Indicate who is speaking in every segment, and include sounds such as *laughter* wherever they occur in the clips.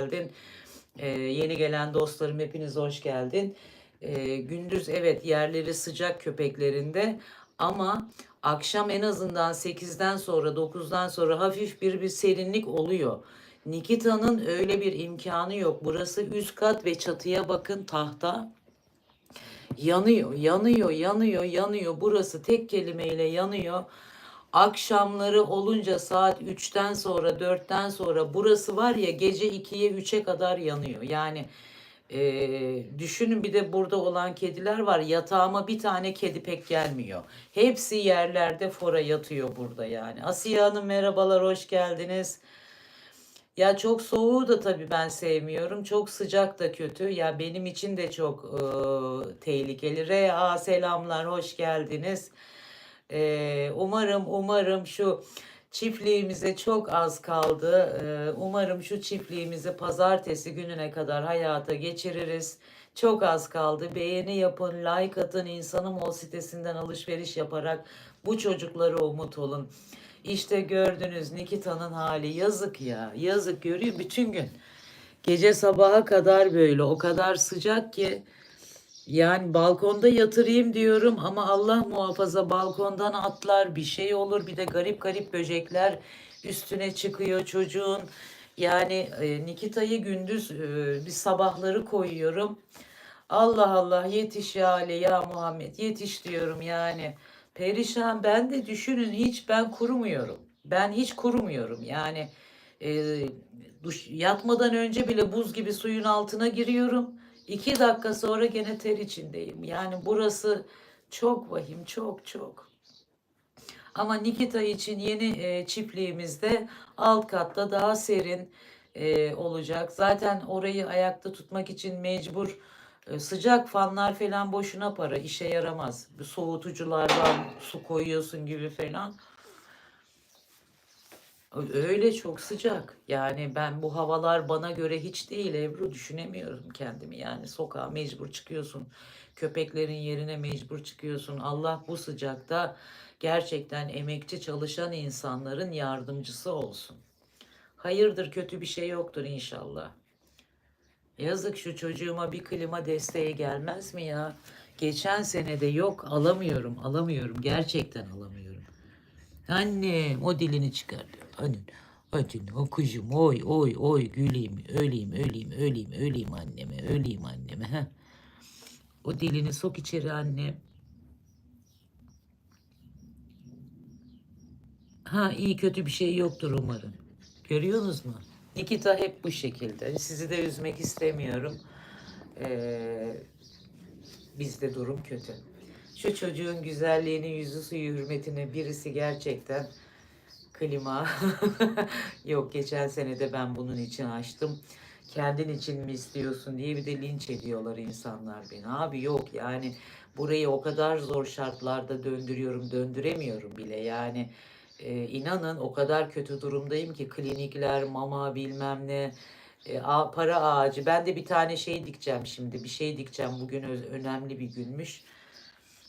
Speaker 1: geldin. Ee, yeni gelen dostlarım hepiniz hoş geldin. Ee, gündüz evet yerleri sıcak köpeklerinde ama akşam en azından 8'den sonra 9'dan sonra hafif bir bir serinlik oluyor. Nikita'nın öyle bir imkanı yok. Burası üst kat ve çatıya bakın tahta. Yanıyor, yanıyor, yanıyor, yanıyor. Burası tek kelimeyle yanıyor. Akşamları olunca saat 3'ten sonra 4'ten sonra burası var ya gece 2'ye 3'e kadar yanıyor. Yani eee, düşünün bir de burada olan kediler var. Yatağıma bir tane kedi pek gelmiyor. Hepsi yerlerde fora yatıyor burada yani. Asiye Hanım merhabalar hoş geldiniz. Ya çok soğuğu da tabii ben sevmiyorum. Çok sıcak da kötü. Ya benim için de çok eee, tehlikeli. Rea selamlar, hoş geldiniz. Eee, umarım umarım şu çiftliğimize çok az kaldı. Eee, umarım şu çiftliğimizi pazartesi gününe kadar hayata geçiririz. Çok az kaldı. Beğeni yapın, like atın, insanım ol sitesinden alışveriş yaparak bu çocuklara umut olun. İşte gördünüz Nikita'nın hali yazık ya. Yazık görüyor bütün gün. Gece sabaha kadar böyle o kadar sıcak ki yani balkonda yatırayım diyorum ama Allah muhafaza balkondan atlar bir şey olur bir de garip garip böcekler üstüne çıkıyor çocuğun. Yani e, Nikita'yı gündüz e, bir sabahları koyuyorum. Allah Allah yetiş ya Ali ya Muhammed yetiş diyorum yani. Perişan ben de düşünün hiç ben kurumuyorum. Ben hiç kurumuyorum yani. e, duş, yatmadan önce bile buz gibi suyun altına giriyorum. İki dakika sonra gene ter içindeyim. Yani burası çok vahim çok çok. Ama Nikita için yeni e, çiftliğimizde alt katta daha serin e, olacak. Zaten orayı ayakta tutmak için mecbur e, sıcak fanlar falan boşuna para işe yaramaz. Bu soğutucular var, su koyuyorsun gibi falan. Öyle çok sıcak. Yani ben bu havalar bana göre hiç değil Ebru düşünemiyorum kendimi. Yani sokağa mecbur çıkıyorsun. Köpeklerin yerine mecbur çıkıyorsun. Allah bu sıcakta gerçekten emekçi çalışan insanların yardımcısı olsun. Hayırdır kötü bir şey yoktur inşallah. Yazık şu çocuğuma bir klima desteği gelmez mi ya? Geçen sene de yok alamıyorum alamıyorum gerçekten alamıyorum. Annem o dilini çıkar diyor. Annem, o kuzum oy oy oy güleyim öleyim öleyim öleyim öleyim anneme öleyim anneme. Heh. O dilini sok içeri annem. Ha iyi kötü bir şey yoktur umarım. Görüyorsunuz mu? Nikita hep bu şekilde. Sizi de üzmek istemiyorum. Ee, bizde durum kötü. Şu çocuğun güzelliğini, yüzü suyu hürmetine birisi gerçekten klima. *laughs* Yok geçen sene de ben bunun için açtım. Kendin için mi istiyorsun diye bir de linç ediyorlar insanlar beni. Abi yok yani burayı o kadar zor şartlarda döndürüyorum, döndüremiyorum bile. Yani e, inanın o kadar kötü durumdayım ki klinikler, mama bilmem ne, e, a- para ağacı. Ben de bir tane şey dikeceğim şimdi. Bir şey dikeceğim. Bugün önemli bir günmüş.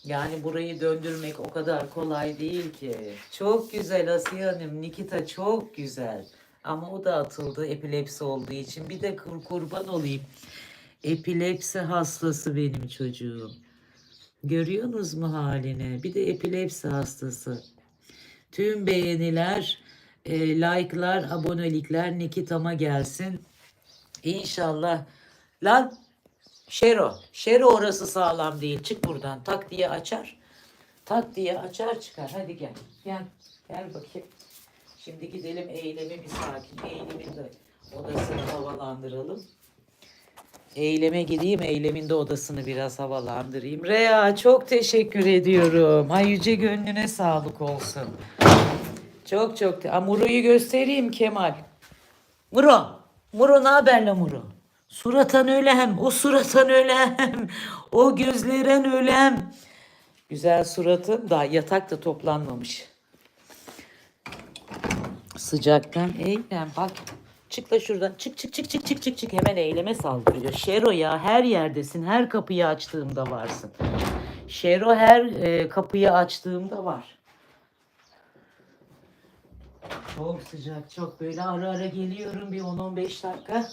Speaker 1: Yani burayı döndürmek o kadar kolay değil ki. Çok güzel Asiye Hanım. Nikita çok güzel. Ama o da atıldı epilepsi olduğu için. Bir de kur kurban olayım. Epilepsi hastası benim çocuğum. Görüyorsunuz mu halini? Bir de epilepsi hastası. Tüm beğeniler, e, like'lar, abonelikler Nikita'ma gelsin. İnşallah. Lan Şero. Şero orası sağlam değil. Çık buradan. Tak diye açar. Tak diye açar çıkar. Hadi gel. Gel. Gel bakayım. Şimdi gidelim eylemi bir sakin. Eylemin de odasını havalandıralım. Eyleme gideyim. Eylemin de odasını biraz havalandırayım. Rea çok teşekkür ediyorum. Ay yüce gönlüne sağlık olsun. Çok çok. Muro'yu göstereyim Kemal. Muro. Muro ne haber la Muro? Suratan ölem. O suratan ölem. *laughs* O gözleren ölem. Güzel suratın da yatak da toplanmamış. Sıcaktan eylem bak. Çık la şuradan. Çık çık çık çık çık çık çık. Hemen eyleme saldırıyor. Şero ya her yerdesin. Her kapıyı açtığımda varsın. Şero her e, kapıyı açtığımda var. Çok sıcak çok böyle ara ara geliyorum bir 10-15 dakika.